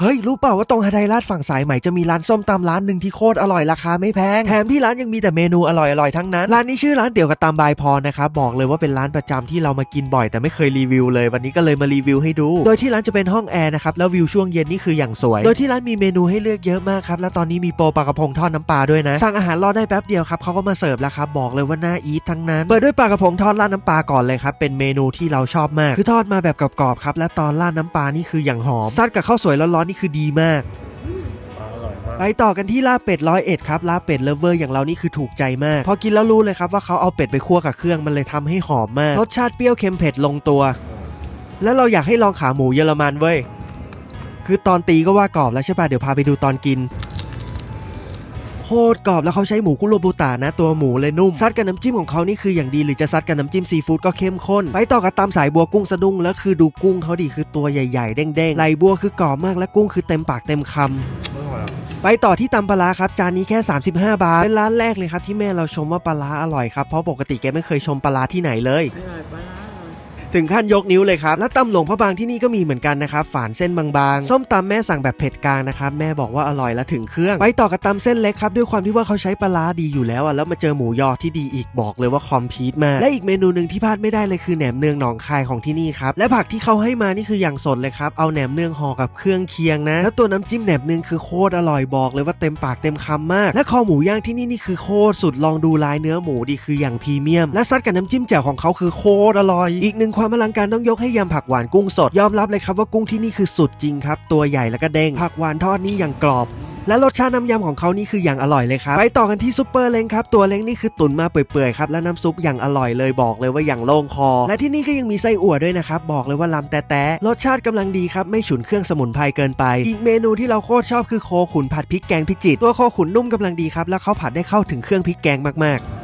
เฮ้ย รู้เปล่าว่าตรงฮาไดราชฝั่งสายใหม่จะมีร้านส้มตำร้านหนึ่งที่โคตรอร่อยราคาไม่แพง แถมที่ร้านยังมีแต่เมนูอร่อยๆทั้งนั้น ร้านนี้ชื่อร้านเตี๋ยวกับตำบายพรนะครับบอกเลยว่าเป็นร้านประจำที่เรามากินบ่อยแต่ไม่เคยรีวิวเลย วันนี้ก็เลยมารีวิวให้ดู โดยที่ร้านจะเป็นห้องแอร์นะครับแล้ววิวช่วงเย็นนี่คืออย่างสวย โดยที่ร้านมีเมนูให้เลือกเยอะมากครับและตอนนี้มีโปรปลากระพงทอดน้ำปลาด้วยนะสั่งอาหารรอได้แป๊บเดียวครับเขาก็มาเสิร์ฟแล้วครับบอกเลยว่าน่าอีททั้งนั้นเปิดด้วยปลากระพงทอดราดน้ำปลาก่อนเลยครับเป็นเมนูที่เราชอบมากคือทอดมาแบบกรอบๆครับและตอนราดน้ำปลานี่คืออย่างหอมซัดกับข้าวสวยร้อนนี่คือดีมากอร่อยมากไปต่อกันที่ลาบเป็ดร้อยเอ็ดครับลาบเป็ดเลฟเวอร์อย่างเรานี่คือถูกใจมาก พอกินแล้วรู้เลยครับว่าเขาเอาเป็ดไปคั่วกับเครื่องมันเลยทำให้หอมมาก รสชาติเปรี้ยวเค็มเผ็ดลงตัว แล้วเราอยากให้ลองขาหมูเยอรมันเว้ย คือตอนตีก็ว่ากรอบแล้วใช่ป่ะเดี๋ยวพาไปดูตอนกินโคตรกรอบแล้วเขาใช้หมูคุโรบุตะนะตัวหมูเลยนุ่มซัดกับน้ำจิ้มของเขานี่คืออย่างดีหรือจะซัดกับน้ำจิ้มซีฟู้ดก็เข้มข้นไปต่อกับตำสายบัวกุ้งสะดุ้งแล้วคือดูกุ้งเขาดีคือตัวใหญ่ๆเด้งๆไหลบัวคือกรอบมากและกุ้งคือเต็มปากเต็มคำไปต่อที่ตำปลาครับ จานนี้แค่ 35 บาท เป็นร้านแรกเลยครับที่แม่เราชมว่าปลาอร่อยครับ เพราะปกติแกไม่เคยชมปลาที่ไหนเลยอร่อยปลาร้าอร่อย ถึงขั้นยกนิ้วเลยครับ และตำหลวงพระบางที่นี่ก็มีเหมือนกันนะครับ ฝานเส้นบางๆ ส้มตำแม่สั่งแบบเผ็ดกลางนะครับ แม่บอกว่าอร่อยและถึงเครื่อง ไปต่อกับตำเส้นเล็กครับ ด้วยความที่ว่าเขาใช้ปลาดีอยู่แล้วอะ แล้วมาเจอหมูยอที่ดีอีกบอกเลยว่าคอมพีทมาก และอีกเมนูหนึ่งที่พลาดไม่ได้เลยคือแหนมเนืองหนองคายของที่นี่ครับ และผักที่เขาให้มานี่คืออย่างสดเลยครับ เอาแหนมเนืองห่อกับเครื่องเคียงนะ แล้วตัวน้ำจิ้มแหนมเนืองคือโคตรอร่อยบอกเลยว่าเต็มปากเต็มคำมาก และคอหมูย่างที่นี่นี่คือโคตรสุดลองดูลายเนื้อหมูดีคืออย่างพรีเมียม และซัดกับน้ำจิ้มแจ่วของเขาคือโคตรอร่อย อีกหนึ่งความอลังการต้องยกให้ยำผักหวานกุ้งสดยอมรับเลยครับว่ากุ้งที่นี่คือสุดจริงครับตัวใหญ่แล้วก็เด้งผักหวานทอดนี่อย่างกรอบและรสชาติน้ำยำของเขานี่คืออย่างอร่อยเลยครับ ไปต่อกันที่ซุปเปอร์เล้งครับ ตัวเล้งนี่คือตุ๋นมาเปื่อยๆครับและน้ำซุปอย่างอร่อยเลยบอกเลยว่าอย่างโล่งคอ และที่นี่ก็ยังมีไส้อั่วด้วยนะครับ บอกเลยว่าลำแต่แต่รสชาติกำลังดีครับ ไม่ฉุนเครื่องสมุนไพรเกินไป อีกเมนูที่เราโคตรชอบคือโคขุนผัดพริกแกงพิจิตตัวโคขุนนุ่มกำลังดีครับแล้วเขาผัดได้เข้าถึงเครื่องพริกแกงมากๆ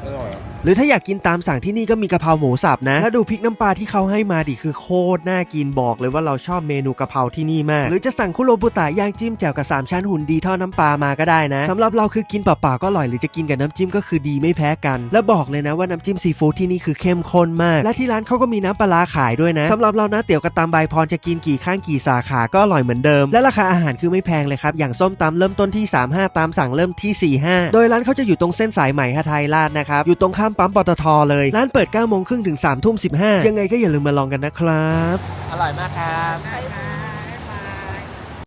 หรือถ้าอยากกินตามสั่งที่นี่ก็มีกะเพราหมูสับนะแล้วดูพริกน้ำปลาที่เขาให้มาดิคือโคตรน่ากินบอกเลยว่าเราชอบเมนูกะเพราที่นี่มาก หรือจะสั่งคุโรบุตะย่างจิ้มแจ่วกับ3ชั้นหุ่นดีทอดน้ำปลามาก็ได้นะสำหรับเราคือกินเปล่าๆก็อร่อยหรือจะกินกับน้ำจิ้มก็คือดีไม่แพ้กัน และบอกเลยนะว่าน้ำจิ้มซีฟู้ดที่นี่คือเข้มข้นมาก และที่ร้านเขาก็มีน้ำปลาขายด้วยนะสำหรับเรานะเตี๋ยวกระตำใบพรจะกินกี่ข้างกี่สาขาก็อร่อยเหมือนเดิม และราคาอาหารคือไม่แพงเลยครับอย่างส้มตำเริ่มต้นที่ 35 ตามสั่งเริ่มที่ 45 โดยร้านเขาจะอยู่ตรงเส้นสายใหม่ฮาไทยราชนะครับอยู่ตรงข้ามปั๊มปตทเลย ร้านเปิด9โมงครึ่งถึง3ทุ่ม15 ยังไงก็อย่าลืมมาลองกันนะครับ อร่อยมากครับ